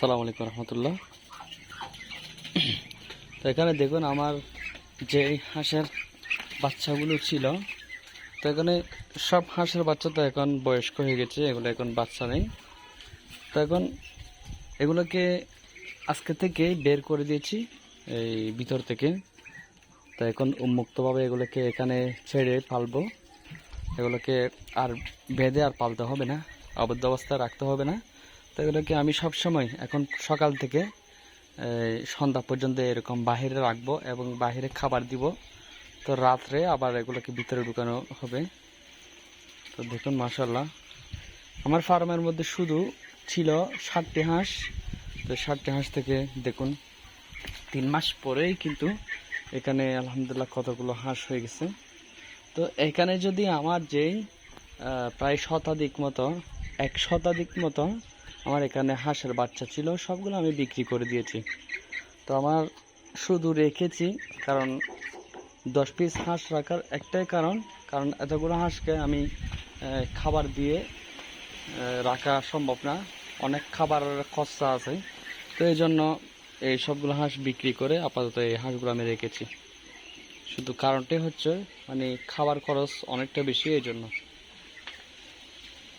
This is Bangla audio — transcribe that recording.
আসসালামু আলাইকুম রহমতুল্লাহ। তো এখানে দেখুন আমার যে হাঁসের বাচ্চাগুলো ছিল, তো এখানে সব হাঁসের বাচ্চা তো এখন বয়স্ক হয়ে গেছে, এগুলো এখন বাচ্চা নেই। তো এখন এগুলোকে আজকে থেকে বের করে দিয়েছি, এই ভিতর থেকে। তো এখন উন্মুক্তভাবে এগুলোকে এখানে ছেড়ে পালবো। এগুলোকে আর বেঁধে আর পালতে হবে না অবদ্ধ অবস্থায় রাখতে হবে না। এগুলোকে আমি সব সময় এখন সকাল থেকে সন্ধ্যা পর্যন্ত এরকম বাহিরে রাখব এবং বাহিরে খাবার দিব। তো রাত্রে আবার এগুলোকে ভিতরে ঢুকানো হবে। তো দেখুন মাসাল্লাহ আমার ফার্মের মধ্যে শুধু ছিল ষাটটি হাঁস। তো ষাটটি হাঁস থেকে দেখুন, তিন মাস পরেই কিন্তু এখানে আলহামদুলিল্লাহ কতগুলো হাঁস হয়ে গেছে। তো এখানে যদি আমার যেই প্রায় শতাধিক মতো, এক শতাধিক মতো আমার এখানে হাঁসের বাচ্চা ছিল, সবগুলো আমি বিক্রি করে দিয়েছি। তো আমার শুধু রেখেছি, কারণ দশ পিস হাঁস রাখার একটাই কারণ কারণ এতগুলো হাঁসকে আমি খাবার দিয়ে রাখা সম্ভব না। অনেক খাবার খরচা আছে। তো এই জন্য এই সবগুলো হাঁস বিক্রি করে আপাতত এই হাঁসগুলো আমি রেখেছি। শুধু কারণটাই হচ্ছে মানে খাবার খরচ অনেকটা বেশি এই জন্য।